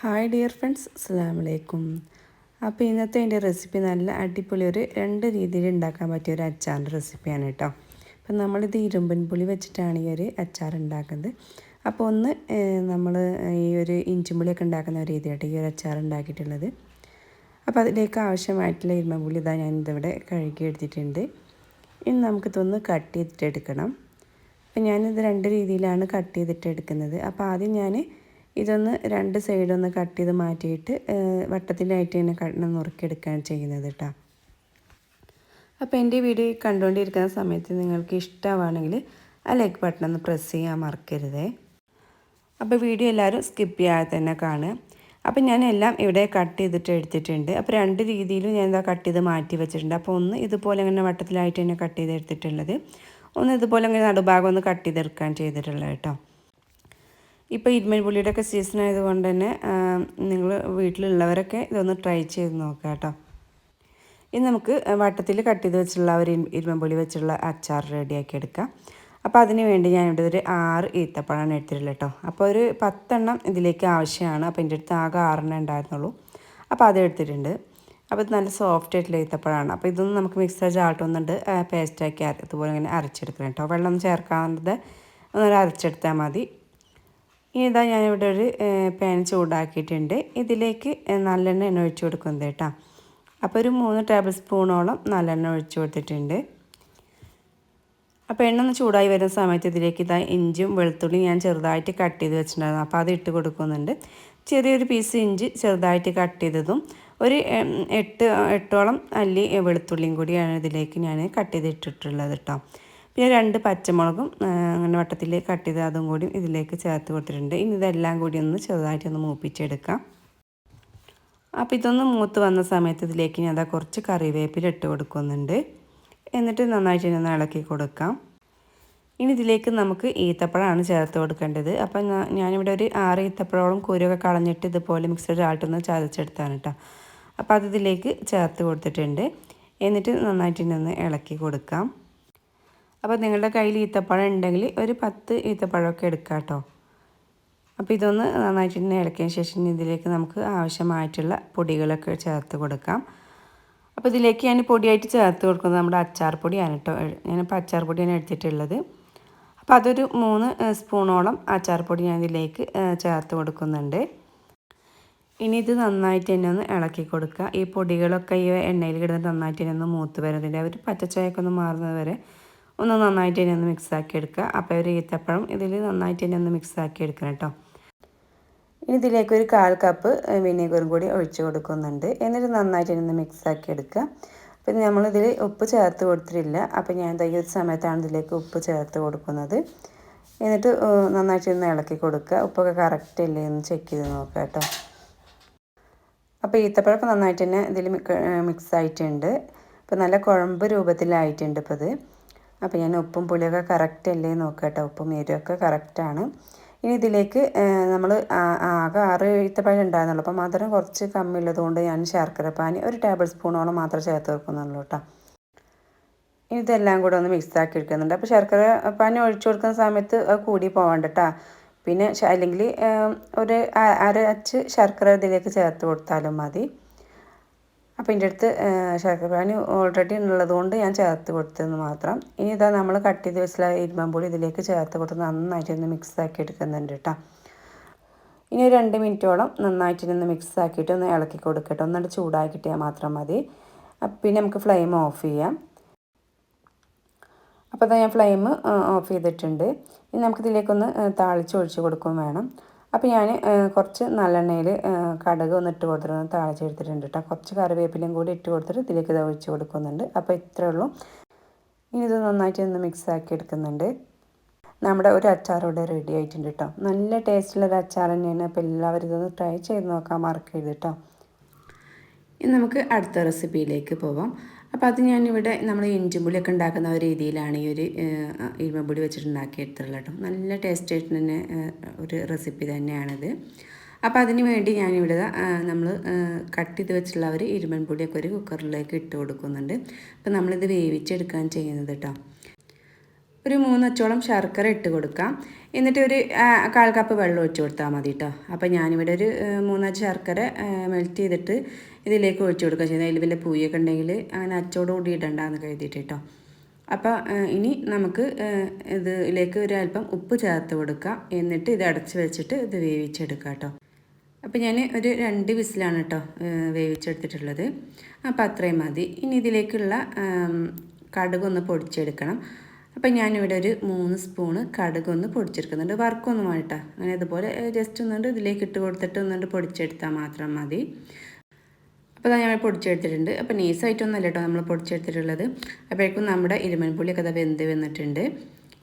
Hi dear friends അസ്സാമലൈക്കും അപ്പോൾ ഇന്നത്തെ എന്റെ റെസിപ്പി നല്ല അടിപൊളി ഒരു രണ്ട് രീതിയിൽ ഉണ്ടാക്കാൻ പറ്റിയ ഒരു അച്ചാറിന്റെ റെസിപ്പിയാണ് കേട്ടോ. അപ്പം നമ്മളിത് ഇരുമ്പൻ പുളി വെച്ചിട്ടാണ് ഈ ഒരു അച്ചാർ ഉണ്ടാക്കുന്നത്. അപ്പോൾ ഒന്ന് നമ്മൾ ഈ ഒരു ഇഞ്ചിമ്പുളിയൊക്കെ ഉണ്ടാക്കുന്ന ഒരു രീതിയായിട്ട് ഈ ഒരു അച്ചാർ ഉണ്ടാക്കിയിട്ടുള്ളത്. അപ്പോൾ അതിലേക്ക് ആവശ്യമായിട്ടുള്ള ഇരുമ്പൻ പുളി ഇതാ ഞാൻ ഇതിവിടെ കഴുകി എടുത്തിട്ടുണ്ട്. ഇനി നമുക്കിതൊന്ന് കട്ട് ചെയ്തിട്ട് എടുക്കണം അപ്പോൾ ഞാനിത് രണ്ട് രീതിയിലാണ് കട്ട് ചെയ്തിട്ട് എടുക്കുന്നത് അപ്പോൾ ആദ്യം ഞാൻ ഇതൊന്ന് രണ്ട് സൈഡൊന്ന് കട്ട് ചെയ്ത് മാറ്റിയിട്ട് വട്ടത്തിലായിട്ട് തന്നെ കണ്ണ് നുറുക്കിയെടുക്കുകയാണ് ചെയ്യുന്നത് കേട്ടോ അപ്പോൾ എന്റെ വീഡിയോ കണ്ടുകൊണ്ടിരിക്കുന്ന സമയത്ത് നിങ്ങൾക്ക് ഇഷ്ടമാണെങ്കിൽ ആ ലൈക്ക് ബട്ടൺ ഒന്ന് പ്രസ് ചെയ്യാൻ മറക്കരുതേ. അപ്പോൾ വീഡിയോ എല്ലാവരും സ്കിപ്പ് ചെയ്യാതെ തന്നെ കാണുക. അപ്പോൾ ഞാൻ എല്ലാം ഇവിടെ കട്ട് ചെയ്തിട്ട് എടുത്തിട്ടുണ്ട്. അപ്പോൾ രണ്ട് രീതിയിലും ഞാൻ എന്താ കട്ട് ചെയ്ത് മാറ്റി വെച്ചിട്ടുണ്ട്. അപ്പോൾ ഒന്ന് ഇതുപോലെ ഇങ്ങനെ വട്ടത്തിലായിട്ട് തന്നെ കട്ട് ചെയ്ത് എടുത്തിട്ടുള്ളത്. ഒന്ന് ഇതുപോലെ ഇങ്ങനെ നടുഭാഗം ഒന്ന് കട്ട് ചെയ്തെടുക്കാൻ ചെയ്തിട്ടുള്ളത് കേട്ടോ ഇപ്പോൾ ഇരുമൽ പുള്ളിയുടെ ഒക്കെ സീസൺ ആയതുകൊണ്ട് തന്നെ നിങ്ങൾ വീട്ടിലുള്ളവരൊക്കെ ഇതൊന്ന് ട്രൈ ചെയ്ത് നോക്കുക കേട്ടോ. ഇനി നമുക്ക് വട്ടത്തിൽ കട്ട് ചെയ്ത് വെച്ചുള്ള ഒരു ഇരുമ്പുളി വെച്ചുള്ള അച്ചാർ റെഡിയാക്കി എടുക്കാം. അപ്പോൾ അതിന് വേണ്ടി ഞാനിവിടെ ഒരു ആറ് ഈത്തപ്പഴമാണ് എടുത്തിട്ടുള്ളത് കേട്ടോ. അപ്പോൾ ഒരു പത്തെണ്ണം ഇതിലേക്ക് ആവശ്യമാണ്. അപ്പോൾ എന്റെ അടുത്ത് ആകെ ആറെണ്ണം ഉണ്ടായിരുന്നുള്ളൂ. അപ്പോൾ അത് എടുത്തിട്ടുണ്ട്. അപ്പോൾ ഇത് നല്ല സോഫ്റ്റ് ആയിട്ടുള്ള ഈത്തപ്പഴമാണ് അപ്പോൾ ഇതൊന്നും നമുക്ക് മിക്സർ ചാട്ടൊന്നുണ്ട് പേസ്റ്റാക്കി അതുപോലെ ഇങ്ങനെ അരച്ചെടുക്കണം കേട്ടോ. വെള്ളം ചേർക്കാതെ ഒന്ന് അരച്ചെടുത്താൽ മതി. ഇനി ഇതാ ഞാനിവിടെ ഒരു പാൻ ചൂടാക്കിയിട്ടുണ്ട്. ഇതിലേക്ക് നല്ലെണ്ണ ഒഴിച്ചു കൊടുക്കുന്നത് കേട്ടോ. അപ്പോൾ ഒരു മൂന്ന് ടേബിൾ സ്പൂണോളം നല്ലെണ്ണ ഒഴിച്ചു കൊടുത്തിട്ടുണ്ട്. അപ്പോൾ എണ്ണ ഒന്ന് ചൂടായി വരുന്ന സമയത്ത് ഇതിലേക്ക് ഇതാ ഇഞ്ചും വെളുത്തുള്ളിയും ഞാൻ ചെറുതായിട്ട് കട്ട് ചെയ്ത് വെച്ചിട്ടുണ്ടായിരുന്നു. അപ്പോൾ അത് ഇട്ട് കൊടുക്കുന്നുണ്ട്. ചെറിയൊരു പീസ് ഇഞ്ചി ചെറുതായിട്ട് കട്ട് ചെയ്തതും ഒരു എട്ട് എട്ടോളം അല്ലി വെളുത്തുള്ളിയും കൂടിയാണ് ഇതിലേക്ക് ഞാൻ കട്ട് ചെയ്ത് ഇട്ടിട്ടുള്ളത് കേട്ടോ. പിന്നെ രണ്ട് പച്ചമുളകും അങ്ങനെ വട്ടത്തിൽ കട്ട് ചെയ്ത് അതും കൂടി ഇതിലേക്ക് ചേർത്ത് കൊടുത്തിട്ടുണ്ട്. ഇനി ഇതെല്ലാം കൂടി ഒന്ന് ചെറുതായിട്ട് ഒന്ന് മൂപ്പിച്ചെടുക്കാം. അപ്പോൾ ഇതൊന്ന് മൂത്ത് വന്ന സമയത്ത് ഇതിലേക്ക് ഞാൻ അതാ കുറച്ച് കറിവേപ്പില ഇട്ട് കൊടുക്കുന്നുണ്ട്. എന്നിട്ട് നന്നായിട്ട് ഒന്ന് ഇളക്കി കൊടുക്കാം. ഇനി ഇതിലേക്ക് നമുക്ക് ഈത്തപ്പഴമാണ് ചേർത്ത് കൊടുക്കേണ്ടത്. അപ്പം ഞാനിവിടെ ഒരു ആറ് ഈത്തപ്പഴോളം കുരുവൊക്കെ കളഞ്ഞിട്ട് ഇതുപോലെ മിക്സഡ് ആയിട്ടൊന്ന് ചതച്ചെടുത്താണ് കേട്ടോ അപ്പോൾ അത് ഇതിലേക്ക് ചേർത്ത് കൊടുത്തിട്ടുണ്ട്. എന്നിട്ട് നന്നായിട്ട് ഒന്ന് ഇളക്കി കൊടുക്കാം. അപ്പോൾ നിങ്ങളുടെ കയ്യിൽ ഈത്തപ്പഴം ഉണ്ടെങ്കിൽ ഒരു പത്ത് ഈത്തപ്പഴമൊക്കെ എടുക്കാം കേട്ടോ അപ്പോൾ ഇതൊന്ന് നന്നായിട്ട് തന്നെ ഇളക്കിയതിന് ശേഷം ഇതിലേക്ക് നമുക്ക് ആവശ്യമായിട്ടുള്ള പൊടികളൊക്കെ ചേർത്ത് കൊടുക്കാം. അപ്പോൾ ഇതിലേക്ക് ഞാൻ പൊടിയായിട്ട് ചേർത്ത് കൊടുക്കുന്നത് നമ്മുടെ അച്ചാർ പൊടിയാണ് കേട്ടോ ഞാനിപ്പോൾ അച്ചാർ പൊടിയാണ് എടുത്തിട്ടുള്ളത്. അപ്പോൾ അതൊരു മൂന്ന് സ്പൂണോളം അച്ചാർ പൊടി ഞാൻ ഇതിലേക്ക് ചേർത്ത് കൊടുക്കുന്നുണ്ട്. ഇനി ഇത് നന്നായിട്ട് തന്നെ ഒന്ന് ഇളക്കി കൊടുക്കുക. ഈ പൊടികളൊക്കെ ഈ എണ്ണയിൽ കിടന്ന് നന്നായിട്ട് തന്നെ ഒന്ന് മൂത്ത് വരുന്നതിന്റെ ഒരു പച്ചച്ചായൊക്കെ ഒന്ന് മാറുന്നത് വരെ ഒന്ന് നന്നായിട്ട് തന്നെ ഒന്ന് മിക്സാക്കി എടുക്കുക. അപ്പോൾ ഒരു ഈത്തപ്പഴം ഇതിൽ നന്നായിട്ട് തന്നെ ഒന്ന് മിക്സാക്കി എടുക്കണം കേട്ടോ. ഇനി ഇതിലേക്ക് ഒരു കാൽ കപ്പ് വിനീഗറും കൂടി ഒഴിച്ചു കൊടുക്കുന്നുണ്ട്. എന്നിട്ട് നന്നായിട്ട് തന്നെ ഒന്ന് മിക്സാക്കി എടുക്കുക. അപ്പം നമ്മളിതിൽ ഉപ്പ് ചേർത്ത് കൊടുത്തിട്ടില്ല. അപ്പോൾ ഞാൻ ഈ സമയത്താണ് ഇതിലേക്ക് ഉപ്പ് ചേർത്ത് കൊടുക്കുന്നത്. എന്നിട്ട് നന്നായിട്ട് ഒന്ന് ഇളക്കി കൊടുക്കുക. ഉപ്പൊക്കെ കറക്റ്റ് ഇല്ലേ എന്ന് ചെക്ക് ചെയ്ത് നോക്കുക കേട്ടോ. അപ്പോൾ ഈത്തപ്പഴമൊക്കെ നന്നായിട്ട് തന്നെ ഇതിൽ മിക്സ് ആയിട്ടുണ്ട്. അപ്പോൾ നല്ല കുഴമ്പ് രൂപത്തിലായിട്ടുണ്ട് ഇപ്പോൾ ഇത്. അപ്പോൾ ഞാൻ ഉപ്പും പുളിയൊക്കെ കറക്റ്റ് അല്ലേ നോക്കുക കേട്ടോ. ഉപ്പും എരിവൊക്കെ കറക്റ്റാണ് ഇനി ഇതിലേക്ക് നമ്മൾ ആകെ ആറ് ഈത്തപ്പഴം ഉണ്ടായിരുന്നുള്ളൂ. അപ്പോൾ മധുരം കുറച്ച് കമ്മിയുള്ളതുകൊണ്ട് ഞാൻ ശർക്കര പാനി ഒരു ടേബിൾ സ്പൂണോളം മാത്രം ചേർത്ത് വെക്കുന്നുള്ളൂ കേട്ടോ. ഇനി ഇതെല്ലാം കൂടെ ഒന്ന് മിക്സ് ആക്കി എടുക്കുന്നുണ്ട്. അപ്പോൾ ശർക്കര പാനി ഒഴിച്ചു കൊടുക്കുന്ന സമയത്ത് കൂടി പോകണ്ട കേട്ടോ. പിന്നെ അല്ലെങ്കിൽ ഒരു അര അച്ച് ശർക്കര ഇതിലേക്ക് ചേർത്ത് കൊടുത്താലും മതി. അപ്പോൾ എന്റെ അടുത്ത് ശർക്കരപ്പാനി ഓൾറെഡി ഉള്ളത് കൊണ്ട് ഞാൻ ചേർത്ത് കൊടുത്തതെന്ന് മാത്രം. ഇനി ഇതാ നമ്മൾ കട്ട് ചെയ്ത് വെച്ചിട്ടുള്ള ഇരുമ്പമ്പൊടി ഇതിലേക്ക് ചേർത്ത് കൊടുത്ത് നന്നായിട്ട് ഒന്ന് മിക്സ് ആക്കി എടുക്കുന്നുണ്ട് കേട്ടോ ഇനി ഒരു രണ്ട് മിനിറ്റോളം നന്നായിട്ട് ഒന്ന് മിക്സ് ആക്കിയിട്ട് ഒന്ന് ഇളക്കി കൊടുക്കട്ടെ. ഒന്നുകൂടെ ചൂടാക്കി കിട്ടിയാൽ മാത്രം മതി. പിന്നെ നമുക്ക് ഫ്ലെയിം ഓഫ് ചെയ്യാം. അപ്പോൾ ഞാൻ ഫ്ലെയിം ഓഫ് ചെയ്തിട്ടുണ്ട്. ഇനി നമുക്കിതിലേക്കൊന്ന് താളിച്ചൊഴിച്ച് കൊടുക്കും വേണം. അപ്പോൾ ഞാൻ കുറച്ച് നല്ലെണ്ണയിൽ കടുക് ഒന്ന് ഇട്ട് കൊടുത്തിട്ട് താളിച്ചെടുത്തിട്ടുണ്ട് കേട്ടോ കുറച്ച് കറിവേപ്പിലയും കൂടി ഇട്ട് കൊടുത്തിട്ട് ഇതിലേക്ക് ഇത് ഒഴിച്ച് കൊടുക്കുന്നുണ്ട്. അപ്പോൾ ഇത്രയേ ഉള്ളൂ. ഇനി ഇത് നന്നായിട്ട് ഒന്ന് മിക്സ് ആക്കി എടുക്കുന്നുണ്ട്. നമ്മുടെ ഒരു അച്ചാറോടെ റെഡി ആയിട്ടുണ്ട് കേട്ടോ നല്ല ടേസ്റ്റുള്ള ഒരു അച്ചാർ തന്നെയാണ്. അപ്പോൾ എല്ലാവരും ഇതൊന്ന് ട്രൈ ചെയ്ത് നോക്കാൻ മറക്കരുത് കേട്ടോ ഇനി നമുക്ക് അടുത്ത റെസിപ്പിയിലേക്ക് പോവാം. അപ്പോൾ അത് ഞാനിവിടെ നമ്മൾ ഇഞ്ചിമ്പുളിയൊക്കെ ഉണ്ടാക്കുന്ന ഒരു രീതിയിലാണ് ഈ ഒരു ഇരുമ്പുളി വെച്ചിട്ട് ഉണ്ടാക്കിയെടുത്തുള്ളത് കേട്ടോ. നല്ല ടേസ്റ്റ് ആയിട്ട് തന്നെ ഒരു റെസിപ്പി തന്നെയാണിത്. അപ്പോൾ അതിന് വേണ്ടി ഞാനിവിടെ നമ്മൾ കട്ട് ചെയ്ത് വെച്ചിട്ടുള്ള ഒരു ഇരുമ്പൻ പൊടിയൊക്കെ ഒരു കുക്കറിലേക്ക് ഇട്ട് കൊടുക്കുന്നുണ്ട്. അപ്പോൾ നമ്മളിത് വേവിച്ചെടുക്കാൻ ചെയ്യുന്നത് കേട്ടോ. ഒരു മൂന്നച്ചോളം ശർക്കര ഇട്ട് കൊടുക്കാം. എന്നിട്ട് ഒരു കാൽ കപ്പ് വെള്ളം ഒഴിച്ച് കൊടുത്താൽ മതി കേട്ടോ. അപ്പോൾ ഞാനിവിടെ ഒരു മൂന്നാൽ ശർക്കര മെൽറ്റ് ചെയ്തിട്ട് ഇതിലേക്ക് ഒഴിച്ചു കൊടുക്കുക ചെയ്യുന്നത്. അതിൽ വല്ല പൂയൊക്കെ ഉണ്ടെങ്കിൽ അങ്ങനെ അച്ചോട് കൂടി ഇടണ്ടെന്ന് കരുതിയിട്ട് കേട്ടോ അപ്പോൾ ഇനി നമുക്ക് ഇതിലേക്ക് ഒരു അല്പം ഉപ്പ് ചേർത്ത് കൊടുക്കുക. എന്നിട്ട് ഇത് അടച്ച് വെച്ചിട്ട് ഇത് വേവിച്ചെടുക്കാം കേട്ടോ അപ്പോൾ ഞാൻ ഒരു രണ്ട് വിസിലാണ് കേട്ടോ വേവിച്ചെടുത്തിട്ടുള്ളത്. അപ്പോൾ അത്രയും മതി. ഇനി ഇതിലേക്കുള്ള കടുകൊന്ന് പൊടിച്ചെടുക്കണം. അപ്പം ഞാനിവിടെ ഒരു മൂന്ന് സ്പൂണ് കടുകൊന്ന് പൊടിച്ചെടുക്കുന്നുണ്ട്. വറുക്കൊന്നും വേണ്ട അങ്ങനെ അതുപോലെ ജസ്റ്റ് ഒന്നുകൊണ്ട് ഇതിലേക്ക് ഇട്ട് കൊടുത്തിട്ട് ഒന്നുകൊണ്ട് പൊടിച്ചെടുത്താൽ മാത്രം മതി. അപ്പോൾ ഞങ്ങൾ പൊടിച്ചെടുത്തിട്ടുണ്ട്. അപ്പോൾ നൈസായിട്ടൊന്നുമല്ല കേട്ടോ നമ്മൾ പൊടിച്ചെടുത്തിട്ടുള്ളത്. അപ്പോഴേക്കും നമ്മുടെ ഇരുമൻപുള്ളിയൊക്കെ അത് വെന്ത് വന്നിട്ടുണ്ട്.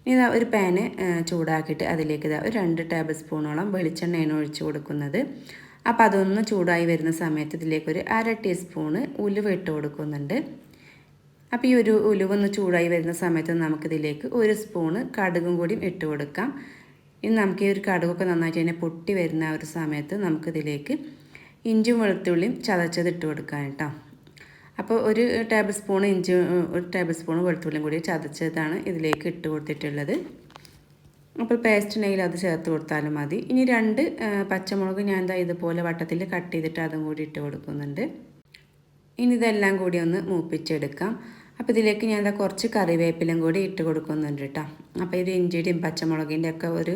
ഇനി ഇതാ ഒരു പാന് ചൂടാക്കിയിട്ട് അതിലേക്ക് ഇതാ ഒരു രണ്ട് ടേബിൾ സ്പൂണോളം വെളിച്ചെണ്ണയാണ് ഒഴിച്ച് കൊടുക്കുന്നത്. അപ്പോൾ അതൊന്ന് ചൂടായി വരുന്ന സമയത്ത് ഇതിലേക്ക് ഒരു അര ടീസ്പൂണ് ഉലുവ ഇട്ട് കൊടുക്കുന്നുണ്ട്. അപ്പോൾ ഈ ഒരു ഉലുവ ഒന്ന് ചൂടായി വരുന്ന സമയത്ത് നമുക്കിതിലേക്ക് ഒരു സ്പൂണ് കടുകും കൂടിയും ഇട്ട് കൊടുക്കാം. ഇനി നമുക്ക് ഈ ഒരു കടുകൊക്കെ നന്നായിട്ട് തന്നെ പൊട്ടി വരുന്ന ആ ഒരു സമയത്ത് നമുക്കിതിലേക്ക് ഇഞ്ചും വെളുത്തുള്ളിയും ചതച്ചത് ഇട്ട് കൊടുക്കാം കേട്ടോ. അപ്പോൾ ഒരു ടേബിൾ സ്പൂൺ ഇഞ്ചി ഒരു ടേബിൾ സ്പൂൺ വെളുത്തുള്ളിയും കൂടി ചതച്ചതാണ് ഇതിലേക്ക് ഇട്ട് കൊടുത്തിട്ടുള്ളത്. അപ്പോൾ പേസ്റ്റ് ഉണ്ടെങ്കിൽ അത് ചേർത്ത് കൊടുത്താലും മതി. ഇനി രണ്ട് പച്ചമുളക് ഞാൻ എന്താ ഇതുപോലെ വട്ടത്തിൽ കട്ട് ചെയ്തിട്ട് അതും കൂടി ഇട്ട് കൊടുക്കുന്നുണ്ട്. ഇനി ഇതെല്ലാം കൂടി ഒന്ന് മൂപ്പിച്ചെടുക്കാം. അപ്പോൾ ഇതിലേക്ക് ഞാൻ എന്താ കുറച്ച് കറിവേപ്പിലും കൂടി ഇട്ട് കൊടുക്കുന്നുണ്ട് കേട്ടോ. അപ്പോൾ ഇത് ഇഞ്ചിയുടെയും പച്ചമുളകിന്റെ ഒക്കെ ഒരു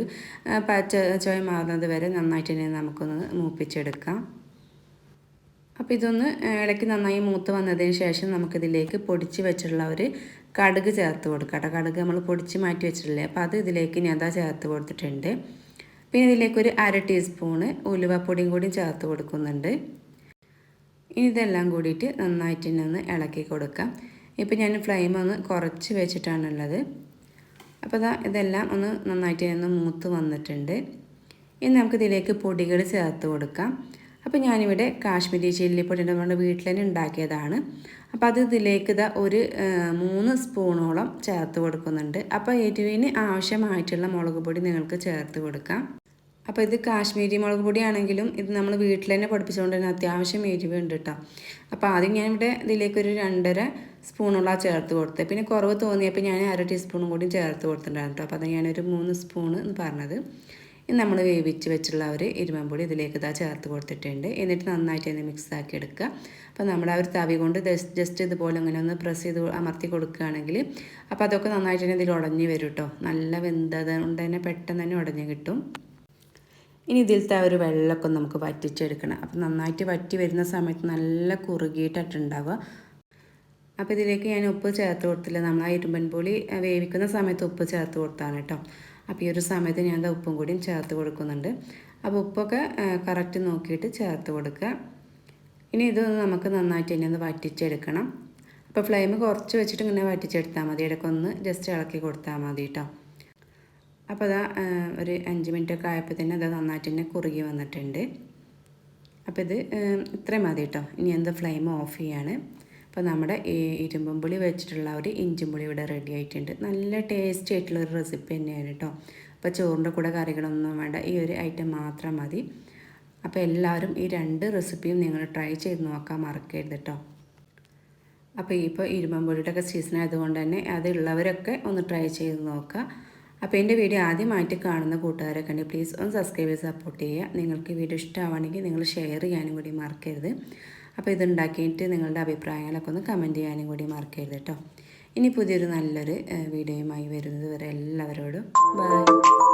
പച്ച ചോയ മാറുന്നത് വരെ നന്നായിട്ട് തന്നെ നമുക്കൊന്ന് മൂപ്പിച്ചെടുക്കാം. അപ്പോൾ ഇതൊന്ന് ഇടയ്ക്ക് നന്നായി മൂത്ത് വന്നതിന് ശേഷം നമുക്കിതിലേക്ക് പൊടിച്ച് വെച്ചിട്ടുള്ള ഒരു കടുക് ചേർത്ത് കൊടുക്കാം കടുക് നമ്മൾ പൊടിച്ച് മാറ്റി വെച്ചിട്ടില്ലേ? അപ്പോൾ അത് ഇതിലേക്ക് ഞാൻ അതാ ചേർത്ത് കൊടുത്തിട്ടുണ്ട്. പിന്നെ ഇതിലേക്ക് ഒരു അര ടീസ്പൂണ് ഉലുവപ്പൊടിയും കൂടി ചേർത്ത് കൊടുക്കുന്നുണ്ട്. ഇനി ഇതെല്ലാം കൂടിയിട്ട് നന്നായിട്ട് തന്നെ ഒന്ന് ഇളക്കി കൊടുക്കാം. ഇപ്പം ഞാൻ ഫ്ലെയിം ഒന്ന് കുറച്ച് വെച്ചിട്ടാണുള്ളത് അപ്പോൾ ഇതാ ഇതെല്ലാം ഒന്ന് നന്നായിട്ട് ഇനി ഒന്ന് മൂത്ത് വന്നിട്ടുണ്ട്. ഇനി നമുക്കിതിലേക്ക് പൊടികൾ ചേർത്ത് കൊടുക്കാം. അപ്പോൾ ഞാനിവിടെ കാശ്മീരി ചില്ലി പൊടിന്റെ നമ്മുടെ വീട്ടിൽ തന്നെ ഉണ്ടാക്കിയതാണ്. അപ്പോൾ അത് ഇതിലേക്ക് ഇതാ ഒരു മൂന്ന് സ്പൂണോളം ചേർത്ത് കൊടുക്കുന്നുണ്ട്. അപ്പോൾ എരിവിന് ആവശ്യമായിട്ടുള്ള മുളക് പൊടി നിങ്ങൾക്ക് ചേർത്ത് കൊടുക്കാം. അപ്പോൾ ഇത് കാശ്മീരി മുളക് പൊടിയാണെങ്കിലും ഇത് നമ്മൾ വീട്ടിൽ തന്നെ പഠിപ്പിച്ചുകൊണ്ട് തന്നെ അത്യാവശ്യം എരിവ് ഉണ്ട് കേട്ടോ അപ്പോൾ ആദ്യം ഞാനിവിടെ ഇതിലേക്കൊരു രണ്ടര സ്പൂണുള്ള ചേർത്ത് കൊടുത്തത് പിന്നെ കുറവ് തോന്നിയപ്പോൾ ഞാൻ അര ടീസ്പൂണും കൂടി ചേർത്ത് കൊടുത്തിട്ടുണ്ടായിരുന്നു കേട്ടോ അപ്പോൾ അത് ഞാനൊരു മൂന്ന് സ്പൂണ് എന്ന് പറഞ്ഞത്. നമ്മൾ വേവിച്ച് വെച്ചുള്ള ഒരു ഇരുമ്പൊടി ഇതിലേക്ക് ഇതാ ചേർത്ത് കൊടുത്തിട്ടുണ്ട്. എന്നിട്ട് നന്നായിട്ട് തന്നെ മിക്സ് ആക്കി എടുക്കുക. അപ്പോൾ നമ്മൾ ആ ഒരു തവി കൊണ്ട് ജസ്റ്റ് ഇതുപോലെ ഇങ്ങനെ ഒന്ന് പ്രസ് ചെയ്ത് അമർത്തി കൊടുക്കുകയാണെങ്കിൽ അപ്പോൾ അതൊക്കെ നന്നായിട്ട് തന്നെ ഇതിൽ ഉടഞ്ഞ് വരും കേട്ടോ നല്ല വെന്തത് കൊണ്ട് തന്നെ പെട്ടെന്ന് തന്നെ ഉടഞ്ഞ് കിട്ടും. ഇനി ഇതിലത്തെ ആ ഒരു വെള്ളമൊക്കെ നമുക്ക് വറ്റിച്ചെടുക്കണം. അപ്പം നന്നായിട്ട് വറ്റി വരുന്ന സമയത്ത് നല്ല കുറുകിയിട്ടിട്ടുണ്ടാവുക. അപ്പോൾ ഇതിലേക്ക് ഞാൻ ഉപ്പ് ചേർത്ത് കൊടുത്തില്ല. നമ്മൾ ആ ഇരുമ്പൻ പുളി വേവിക്കുന്ന സമയത്ത് ഉപ്പ് ചേർത്ത് കൊടുത്താണ് കേട്ടോ. അപ്പോൾ ഈ ഒരു സമയത്ത് ഞാൻ ഉപ്പും കൂടിയും ചേർത്ത് കൊടുക്കുന്നുണ്ട്. അപ്പോൾ ഉപ്പൊക്കെ കറക്റ്റ് നോക്കിയിട്ട് ചേർത്ത് കൊടുക്കുക. ഇനി ഇതൊന്ന് നമുക്ക് നന്നായിട്ട് തന്നെ ഒന്ന് വറ്റിച്ചെടുക്കണം. അപ്പോൾ ഫ്ലെയിം കുറച്ച് വെച്ചിട്ട് ഇങ്ങനെ വറ്റിച്ചെടുത്താൽ മതി. ഇടയ്ക്കൊന്ന് ജസ്റ്റ് ഇളക്കി കൊടുത്താൽ മതി കേട്ടോ. അപ്പോൾ അതാ ഒരു അഞ്ച് മിനിറ്റ് ഒക്കെ ആയപ്പോൾ തന്നെ അത് നന്നായിട്ട് തന്നെ കുറുകി വന്നിട്ടുണ്ട്. അപ്പോൾ ഇത് ഇത്രയും മതി കേട്ടോ. ഇനി എന്താ ഫ്ലെയിം ഓഫ് ചെയ്യാണ്. അപ്പോൾ നമ്മുടെ ഇരുമ്പും പുളി വെച്ചിട്ടുള്ള ഒരു ഇഞ്ചും പുളി ഇവിടെ റെഡി ആയിട്ടുണ്ട്. നല്ല ടേസ്റ്റി ആയിട്ടുള്ള ഒരു റെസിപ്പി തന്നെയാണ് കേട്ടോ അപ്പോൾ ചോറിന്റെ കൂടെ കറികളൊന്നും വേണ്ട ഈ ഒരു ഐറ്റം മാത്രം മതി. അപ്പോൾ എല്ലാവരും ഈ രണ്ട് റെസിപ്പിയും നിങ്ങൾ ട്രൈ ചെയ്ത് നോക്കാൻ മറക്കരുത് കേട്ടോ അപ്പോൾ ഇപ്പോൾ ഇരുമ്പമ്പുളിയുടെ ഒക്കെ സീസൺ ആയതുകൊണ്ട് തന്നെ അതുള്ളവരൊക്കെ ഒന്ന് ട്രൈ ചെയ്ത് നോക്കുക. അപ്പോൾ എന്റെ വീഡിയോ ആദ്യമായിട്ട് കാണുന്ന കൂട്ടുകാരൊക്കെ ഉണ്ടെങ്കിൽ പ്ലീസ് ഒന്ന് സബ്സ്ക്രൈബ് ചെയ്ത് സപ്പോർട്ട് ചെയ്യുക. നിങ്ങൾക്ക് വീഡിയോ ഇഷ്ടമാണെങ്കിൽ നിങ്ങൾ ഷെയർ ചെയ്യാനും കൂടി മറക്കരുത്. അപ്പോൾ ഇതുണ്ടാക്കിയിട്ട് നിങ്ങളുടെ അഭിപ്രായങ്ങളൊക്കെ ഒന്ന് കമന്റ് ചെയ്യാനും കൂടി മറക്കരുത് കേട്ടോ. ഇനി പുതിയൊരു നല്ലൊരു വീഡിയോയുമായി വരുന്നത് വരെ എല്ലാവരോടും ബൈ